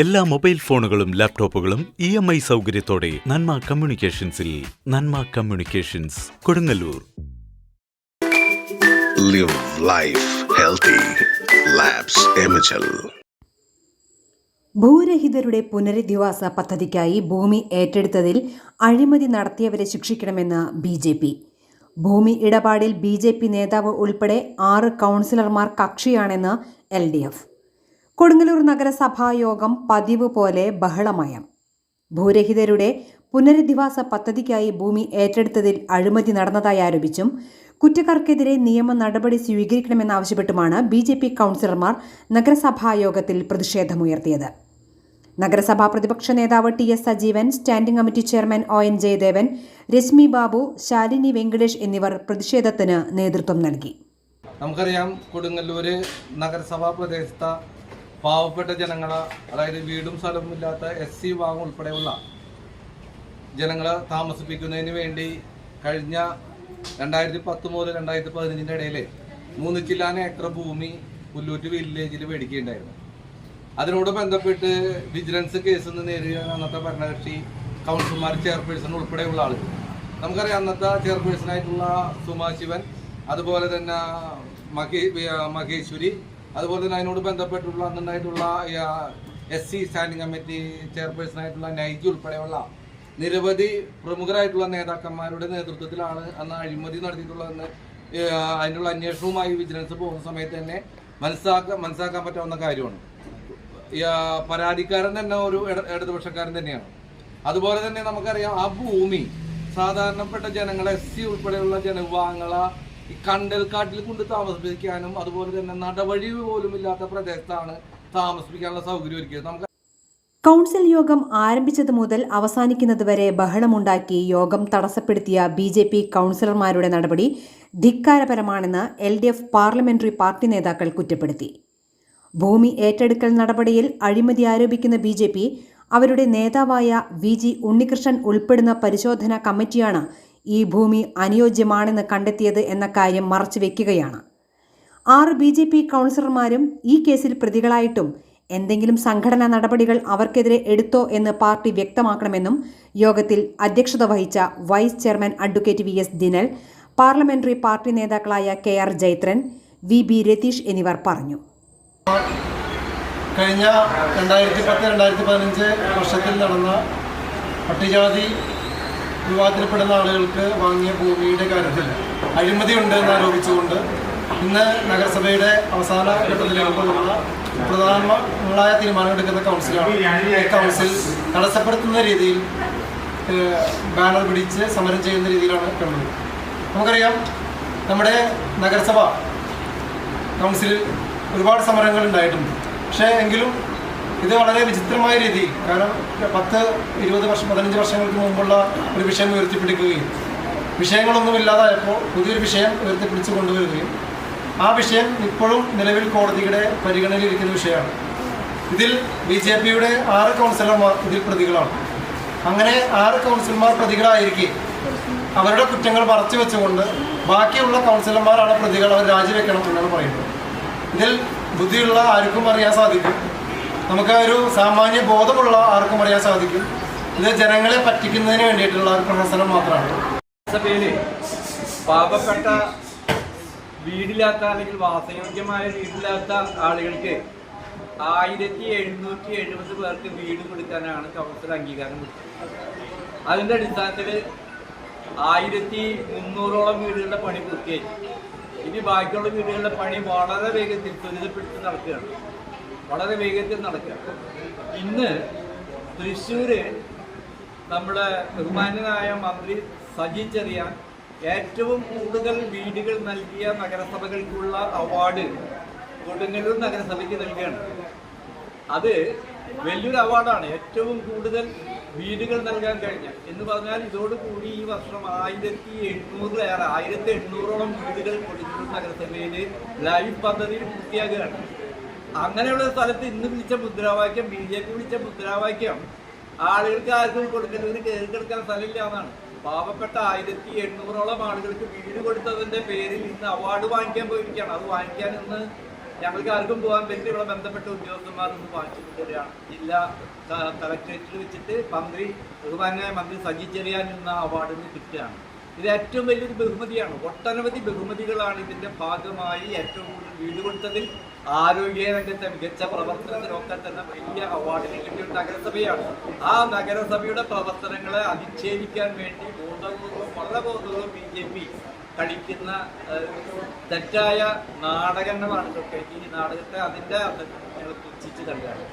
എല്ലാ മൊബൈൽ ഫോണുകളും ലാപ്ടോപ്പുകളും ഇ എം ഐ സൗകര്യത്തോടെ Nanma കമ്മ്യൂണിക്കേഷൻസിൽ Nanma communications Kodungallur. Live life healthy. ഭൂരഹിതരുടെ പുനരധിവാസ പദ്ധതിക്കായി ഭൂമി ഏറ്റെടുത്തതിൽ അഴിമതി നടത്തിയവരെ ശിക്ഷിക്കണമെന്ന് ബി ജെ പി. ഭൂമി ഇടപാടിൽ ബി ജെ പി നേതാവ് ഉൾപ്പെടെ ആറ് കൗൺസിലർമാർ കക്ഷിയാണെന്ന് എൽ ഡി എഫ്. കൊടുങ്ങല്ലൂർ നഗരസഭാ യോഗം പതിവ് പോലെ ബഹളമയം. ഭൂരഹിതരുടെ പുനരധിവാസ പദ്ധതിക്കായി ഭൂമി ഏറ്റെടുത്തതിൽ അഴിമതി നടന്നതായി ആരോപിച്ചും കുറ്റക്കാർക്കെതിരെ നിയമ നടപടി സ്വീകരിക്കണമെന്നാവശ്യപ്പെട്ടുമാണ് ബി ജെ പി കൗൺസിലർമാർ നഗരസഭാ യോഗത്തിൽ പ്രതിഷേധമുയർത്തിയത്. നഗരസഭാ പ്രതിപക്ഷ നേതാവ് T S Sajeevan standing committee chairman O N Jayadevan Rashmi Babu Shalini Venkatesh എന്നിവർ പ്രതിഷേധത്തിന് നേതൃത്വം നൽകി. നമുക്കറിയാം കൊടുങ്ങല്ലൂര് നഗരസഭാ പ്രദേശത്തെ പാവപ്പെട്ട ജനങ്ങളെ അതായത് വീടും സ്ഥലവും ഇല്ലാത്ത എസ് സി വിഭാഗം ഉൾപ്പെടെയുള്ള ജനങ്ങളെ താമസിപ്പിക്കുന്നതിന് വേണ്ടി കഴിഞ്ഞ രണ്ടായിരത്തി പത്ത് മുതൽ രണ്ടായിരത്തി പതിനഞ്ചിന്റെ ഇടയിൽ മൂന്ന് ചില്ലാന ഏക്കർ ഭൂമി പുല്ലൂറ്റ് വില്ലേജിൽ മേടിക്കുകയുണ്ടായിരുന്നു. അതിനോട് ബന്ധപ്പെട്ട് വിജിലൻസ് കേസ് നിന്ന് നേരിടുകയാണ് അന്നത്തെ ഭരണകക്ഷി കൗൺസിലർമാർ ചെയർപേഴ്സൺ ഉൾപ്പെടെയുള്ള ആളുകൾ നമുക്കറിയാം അന്നത്തെ ചെയർപേഴ്സണായിട്ടുള്ള സുമാ ശിവൻ അതുപോലെ തന്നെ മഹേ മഹേശ്വരി അതുപോലെ തന്നെ അതിനോട് ബന്ധപ്പെട്ടുള്ള അന്നുണ്ടായിട്ടുള്ള എസ് സി സ്റ്റാൻഡിംഗ് കമ്മിറ്റി ചെയർപേഴ്സണായിട്ടുള്ള നൈജി ഉൾപ്പെടെയുള്ള നിരവധി പ്രമുഖരായിട്ടുള്ള നേതാക്കന്മാരുടെ നേതൃത്വത്തിലാണ് അന്ന് അഴിമതി നടത്തിയിട്ടുള്ളതെന്ന് അതിനുള്ള അന്വേഷണവുമായി വിജിലൻസ് പോകുന്ന സമയത്ത് തന്നെ മനസ്സിലാക്കാൻ മനസ്സിലാക്കാൻ പറ്റാവുന്ന കാര്യമാണ്. പരാതിക്കാരൻ തന്നെ ഒരു ഇട- ഇടതുപക്ഷക്കാരൻ തന്നെയാണ്. അതുപോലെ തന്നെ നമുക്കറിയാം ആ ഭൂമി സാധാരണപ്പെട്ട ജനങ്ങളെ എസ് സി ഉൾപ്പെടെയുള്ള ജനവിഭാഗങ്ങളെ ഈ കണ്ടൽക്കാട്ടിൽ കൊണ്ട് താമസിപ്പിക്കാനും അതുപോലെ തന്നെ നടവഴി പോലും ഇല്ലാത്ത പ്രദേശത്താണ് താമസിപ്പിക്കാനുള്ള സൗകര്യം ഒരുക്കിയത്. നമുക്ക് കൗൺസിൽ യോഗം ആരംഭിച്ചത് മുതൽ അവസാനിക്കുന്നതുവരെ ബഹളമുണ്ടാക്കി യോഗം തടസ്സപ്പെടുത്തിയ ബി ജെ പി കൗൺസിലർമാരുടെ നടപടി ധിക്കാരപരമാണെന്ന് L D F parliamentary party നേതാക്കൾ കുറ്റപ്പെടുത്തി. ഭൂമി ഏറ്റെടുക്കൽ നടപടിയിൽ അഴിമതി ആരോപിക്കുന്ന ബി അവരുടെ നേതാവായ വി ജി ഉണ്ണികൃഷ്ണൻ ഉൾപ്പെടുന്ന പരിശോധനാ കമ്മിറ്റിയാണ് ഈ ഭൂമി അനുയോജ്യമാണെന്ന് കണ്ടെത്തിയത് എന്ന കാര്യം മറച്ചു വയ്ക്കുകയാണ് ആറ് ബി ജെ പി കൗൺസിലർമാരും ഈ കേസിൽ പ്രതികളായിട്ടും എന്തെങ്കിലും സംഘടനാ നടപടികൾ അവർക്കെതിരെ എടുത്തോ എന്ന് പാർട്ടി വ്യക്തമാക്കണമെന്നും യോഗത്തിൽ അധ്യക്ഷത വഹിച്ച vice chairman advocate V S Dinal parliamentary party നേതാക്കളായ K R Jaithran V B Ratheesh എന്നിവർ പറഞ്ഞു. കഴിഞ്ഞ രണ്ടായിരത്തി പത്ത് രണ്ടായിരത്തി പതിനഞ്ച് വർഷത്തിൽ നടന്ന പട്ടികജാതി വിവാദത്തിൽപ്പെടുന്ന ആളുകൾക്ക് വാങ്ങിയ ഭൂമിയുടെ കാര്യത്തിൽ അഴിമതിയുണ്ട് എന്ന് ആരോപിച്ചുകൊണ്ട് ഇന്ന് നഗരസഭയുടെ അവസാന ഘട്ടത്തിലേക്ക് പോകുന്ന പ്രധാനങ്ങളായ തീരുമാനമെടുക്കുന്ന കൗൺസിലാണ്. കൗൺസിൽ തടസ്സപ്പെടുത്തുന്ന രീതിയിൽ ബാനർ പിടിച്ച് സമരം ചെയ്യുന്ന രീതിയിലാണ് കണ്ടത്. നമുക്കറിയാം നമ്മുടെ നഗരസഭ കൗൺസിലിൽ ഒരുപാട് സമരങ്ങൾ ഉണ്ടായിട്ടുണ്ട്. പക്ഷേ എങ്കിലും ഇത് വളരെ വിചിത്രമായ രീതി കാരണം പത്ത് ഇരുപത് വർഷം പതിനഞ്ച് വർഷങ്ങൾക്ക് മുമ്പുള്ള ഒരു വിഷയം ഉയർത്തിപ്പിടിക്കുകയും വിഷയങ്ങളൊന്നും ഇല്ലാതായപ്പോൾ പുതിയൊരു വിഷയം ഉയർത്തിപ്പിടിച്ച് കൊണ്ടുവരികയും ആ വിഷയം ഇപ്പോഴും നിലവിൽ കോടതിയുടെ പരിഗണനയിലിരിക്കുന്ന വിഷയമാണ്. ഇതിൽ ബി ജെ പിയുടെ ആറ് കൗൺസിലർമാർ ഇതിൽ പ്രതികളാണ്. അങ്ങനെ ആറ് കൗൺസിലർമാർ പ്രതികളായിരിക്കെ അവരുടെ കുറ്റങ്ങൾ മറച്ചു വെച്ചുകൊണ്ട് ബാക്കിയുള്ള കൗൺസിലർമാരാണ് പ്രതികൾ അവർ രാജിവെക്കണം എന്നാണ് പറയുന്നത്. ഇതിൽ ബുദ്ധിയുള്ള ആർക്കും അറിയാൻ സാധിക്കും. നമുക്ക് ഒരു സാമാന്യ ബോധമുള്ള ആർക്കും അറിയാൻ സാധിക്കും. ഇത് ജനങ്ങളെ പറ്റിക്കുന്നതിന് വേണ്ടിയിട്ടുള്ള ഒരു പ്രഹസനം മാത്രമാണ്. സഭയിൽ പാവപ്പെട്ട വീടില്ലാത്ത അല്ലെങ്കിൽ വാസയോഗ്യമായ വീടില്ലാത്ത ആളുകൾക്ക് ആയിരത്തി എഴുന്നൂറ്റി എഴുപത് പേർക്ക് വീട് കൊടുക്കാനാണ് കൗൺസിൽ അംഗീകാരം കൊടുത്തത്. അതിന്റെ അടിസ്ഥാനത്തിൽ ആയിരത്തി മുന്നൂറോളം വീടുകളുടെ പണി പൂർത്തിയായി. ഇനി ബാക്കിയുള്ള വീടുകളുടെ പണി വളരെ വേഗത്തിൽ ത്വരിതപ്പെടുത്തി നടക്കുകയാണ്. വളരെ വേഗത്തിൽ നടക്കുക. ഇന്ന് തൃശ്ശൂര് നമ്മുടെ ബഹുമാന്യനായ മന്ത്രി സജി ചെറിയാൻ ഏറ്റവും കൂടുതൽ വീടുകൾ നൽകിയ നഗരസഭകൾക്കുള്ള അവാർഡ് കൊടുങ്ങല്ലൂർ നഗരസഭയ്ക്ക് നൽകുകയാണ്. അത് വലിയൊരു അവാർഡാണ്. ഏറ്റവും കൂടുതൽ വീടുകൾ നൽകാൻ കഴിഞ്ഞ. എന്ന് പറഞ്ഞാൽ ഇതോടുകൂടി ഈ വർഷം ആയിരത്തി എണ്ണൂറിലേറെ ആയിരത്തി എണ്ണൂറോളം വീടുകൾ കൊടുങ്ങല്ലൂർ നഗരസഭയിൽ ലൈഫ് പദ്ധതിയിൽ പൂർത്തിയാകുകയാണ് അങ്ങനെയുള്ള സ്ഥലത്ത് ഇന്ന് വിളിച്ച മുദ്രാവാക്യം ബി ജെ പി വിളിച്ച മുദ്രാവാക്യം ആളുകൾക്ക് ആർക്കും കൊടുക്കുന്നതിന് കയറി കിടക്കാൻ സ്ഥലമില്ല എന്നാണ്. പാവപ്പെട്ട ആയിരത്തി എണ്ണൂറോളം ആളുകൾക്ക് വീട് കൊടുത്തതിന്റെ പേരിൽ ഇന്ന് അവാർഡ് വാങ്ങിക്കാൻ പോയിരിക്കുകയാണ്. അത് വാങ്ങിക്കാൻ ഇന്ന് ഞങ്ങൾക്ക് ആർക്കും പോകാൻ പറ്റില്ല. ഇവിടെ ബന്ധപ്പെട്ട ഉദ്യോഗസ്ഥന്മാർ ഇന്ന് വാങ്ങിച്ചിട്ടുള്ളവരാണ് ജില്ലാ കളക്ടറേറ്റിൽ വെച്ചിട്ട് മന്ത്രി ബഹുമാനായ മന്ത്രി സജി ചെറിയാൻ എന്ന അവാർഡിന് കിട്ടുകയാണ്. ഇത് ഏറ്റവും വലിയൊരു ബഹുമതിയാണ്. ഒട്ടനവധി ബഹുമതികളാണ് ഇതിന്റെ ഭാഗമായി ഏറ്റവും കൂടുതൽ വീട് കൊടുത്തതിൽ. ആരോഗ്യ രംഗത്തെ മികച്ച പ്രവർത്തനത്തിനൊക്കെ തന്നെ വലിയ അവാർഡിന് കിട്ടിയ ഒരു നഗരസഭയാണ്. ആ നഗരസഭയുടെ പ്രവർത്തനങ്ങളെ അധിക്ഷേപിക്കാൻ വേണ്ടി ബോധപൂർവം വളരെ ബോധപൂർവം ബി ജെ പി കളിക്കുന്ന തെറ്റായ നാടകങ്ങളാണ് ഇതൊക്കെ. ഈ നാടകത്തെ അതിന്റെ അർത്ഥത്തിൽ ഞങ്ങൾ പുച്ഛിച്ച് കണ്ടാണ്